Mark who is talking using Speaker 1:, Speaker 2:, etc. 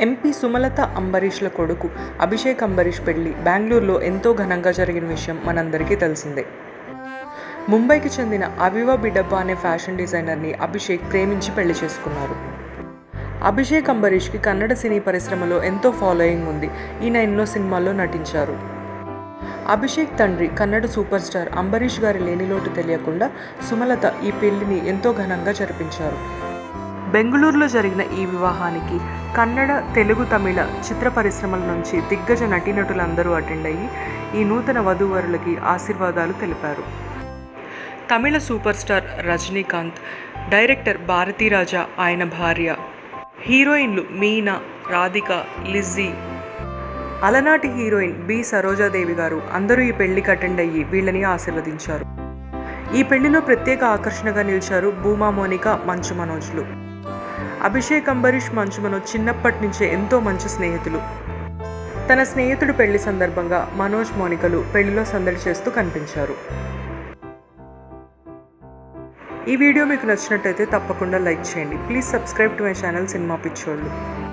Speaker 1: MP Sumalatha అంబరీష్ల కొడుకు అభిషేక్ అంబరీష్ పెళ్ళి బెంగళూరులో ఎంతో ఘనంగా జరిగిన విషయం మనందరికీ తెలిసిందే. ముంబైకి చెందిన అవివా బిడబ్బా అనే ఫ్యాషన్ డిజైనర్ని అభిషేక్ ప్రేమించి పెళ్ళి చేసుకున్నారు. అభిషేక్ అంబరీష్కి కన్నడ సినీ పరిశ్రమలో ఎంతో ఫాలోయింగ్ ఉంది. ఈయన ఎన్నో సినిమాల్లో నటించారు. అభిషేక్ తండ్రి కన్నడ సూపర్ స్టార్ అంబరీష్ గారి లేనిలోటు తెలియకుండా సుమలత ఈ పెళ్ళిని ఎంతో ఘనంగా జరిపించారు. బెంగళూరులో జరిగిన ఈ వివాహానికి కన్నడ తెలుగు తమిళ చిత్ర పరిశ్రమల నుంచి దిగ్గజ నటీనటులందరూ అటెండ్ అయ్యి ఈ నూతన వధూవరులకి ఆశీర్వాదాలు తెలిపారు. Tamil super star Rajinikanth director Bharathiraja ఆయన భార్య హీరోయిన్లు మీనా రాధిక లిజ్జీ అలనాటి హీరోయిన్ బి సరోజాదేవి గారు అందరూ ఈ పెళ్ళికి అటెండ్ అయ్యి వీళ్ళని ఆశీర్వదించారు. ఈ పెళ్ళిలో ప్రత్యేక ఆకర్షణగా నిలిచారు భూమా మోనిక మంచు మనోజ్లు. అభిషేక్ అంబరీష్ మంచు చిన్నప్పటి నుంచే ఎంతో మంచి స్నేహితులు. తన స్నేహితుడు పెళ్ళి సందర్భంగా మనోజ్ మోనికలు పెళ్ళిలో సందడి చేస్తూ కనిపించారు. ఈ వీడియో మీకు నచ్చినట్టయితే తప్పకుండా లైక్ చేయండి. Please subscribe to my channel cinema పిచ్చోళ్ళు.